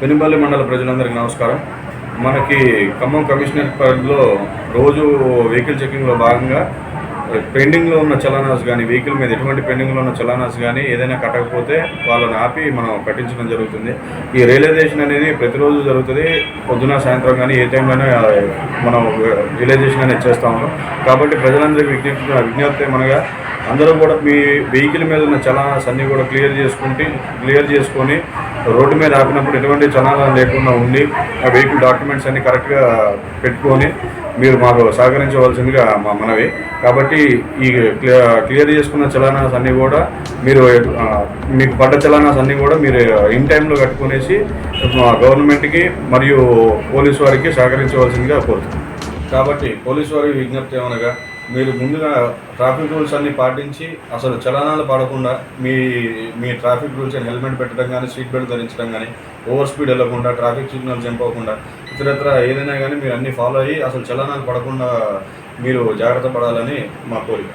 పెనుపల్లి మండల ప్రజలందరికీ నమస్కారం. మనకి ఖమ్మం కమిషనర్ పరిధిలో రోజు వెహికల్ చెకింగ్లో భాగంగా పెండింగ్లో ఉన్న చలానాస్ కానీ వెహికల్ మీద ఎటువంటి పెండింగ్లో ఉన్న చలానాస్ కానీ ఏదైనా కట్టకపోతే వాళ్ళని ఆపి మనం కట్టించడం జరుగుతుంది. ఈ రియలైజేషన్ అనేది ప్రతిరోజు జరుగుతుంది. పొద్దున సాయంత్రం కానీ ఏ టైంలోనే మనం రియలైజేషన్ అనేది చేస్తూ కాబట్టి ప్రజలందరికీ విజ్ఞప్తి విజ్ఞప్తి మనగా అందరూ కూడా మీ వెహికల్ మీద ఉన్న చలానాస్ అన్నీ కూడా క్లియర్ చేసుకుంటే క్లియర్ చేసుకొని రోడ్డు మీద ఆపినప్పుడు ఎటువంటి చలానాలు లేకుండా ఉండి ఆ వెహికల్ డాక్యుమెంట్స్ అన్ని కరెక్ట్గా పెట్టుకొని మీరు మాకు సహకరించవలసిందిగా మా మనవి. కాబట్టి ఈ క్లియర్ చేసుకున్న చలానాస్ అన్నీ కూడా మీరు మీకు పడ్డ చలానాస్ అన్నీ కూడా మీరు ఇన్ టైంలో కట్టుకునేసి మా గవర్నమెంట్కి మరియు పోలీసు వారికి సహకరించవలసిందిగా కోరుతున్నాం. కాబట్టి పోలీసు వారికి విజ్ఞప్తి ఏమనగా మీరు ముందుగా ట్రాఫిక్ రూల్స్ అన్ని పాటించి అసలు చలనాలు పడకుండా మీ మీ ట్రాఫిక్ రూల్స్ అని హెల్మెట్ పెట్టడం కానీ సీట్ బెల్ట్ ధరించడం కానీ ఓవర్ స్పీడ్ వెళ్ళకుండా ట్రాఫిక్ సిగ్నల్ చంపకుండా ఇతరత్ర ఏదైనా కానీ మీరు అన్ని ఫాలో అయ్యి అసలు చలనాలు పడకుండా మీరు జాగ్రత్త పడాలని మా కోరిక.